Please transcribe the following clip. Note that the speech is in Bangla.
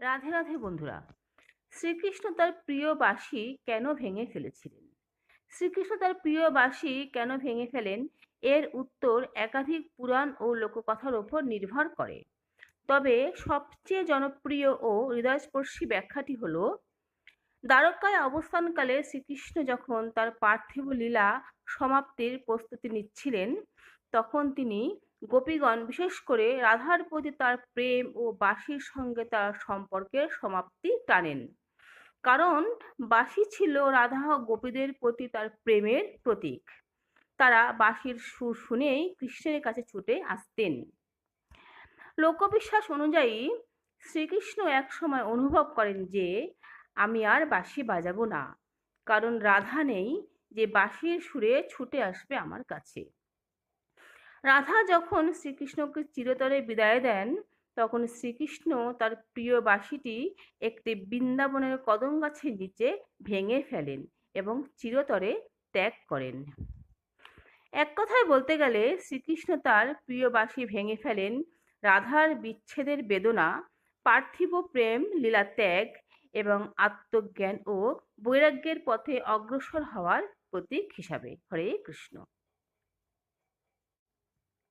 রাধে রাধে বন্ধুরা, শ্রীকৃষ্ণ তার প্রিয় বাঁশি কেন ভেঙে ফেলেছিলেন? শ্রীকৃষ্ণ তার প্রিয় বাঁশি কেন ভেঙে ফেলেন? এর উত্তর একাধিক পুরাণ ও লোককথার ওপর নির্ভর করে। তবে সবচেয়ে জনপ্রিয় ও হৃদয়স্পর্শী ব্যাখ্যাটি হল, দ্বারকায় অবস্থানকালে শ্রীকৃষ্ণ যখন তার পার্থিব লীলা সমাপ্তির প্রস্তুতি নিচ্ছিলেন, তখন তিনি গোপীগণ বিশেষ করে রাধার প্রতি তার প্রেম ও বাঁশির সঙ্গে তার সম্পর্কের সমাপ্তি টানেন। কারণ বাঁশি ছিল রাধা ও গোপীদের প্রতি তার প্রেমের প্রতীক। তারা বাঁশির সুর শুনেই কৃষ্ণের কাছে ছুটে আসতেন। লোকবিশ্বাস অনুযায়ী শ্রীকৃষ্ণ একসময় অনুভব করেন যে, আমি আর বাঁশি বাজাবো না। কারণ রাধা নেই যে বাঁশির সুরে ছুটে আসবে আমার কাছে। রাধা যখন শ্রীকৃষ্ণকে চিরতরে বিদায় দেন, তখন শ্রীকৃষ্ণ তার প্রিয় বাঁশিটি একটি বৃন্দাবনের কদম গাছের নিচে ভেঙে ফেলেন এবং চিরতরে ত্যাগ করেন। এক কথায় বলতে গেলে শ্রীকৃষ্ণ তার প্রিয় বাঁশি ভেঙে ফেলেন। রাধার বিচ্ছেদের বেদনা, পার্থিব প্রেম, লীলা ত্যাগ এবং আত্মজ্ঞান ও বৈরাগ্যের পথে অগ্রসর হওয়ার প্রতীক হিসাবে হরে কৃষ্ণ।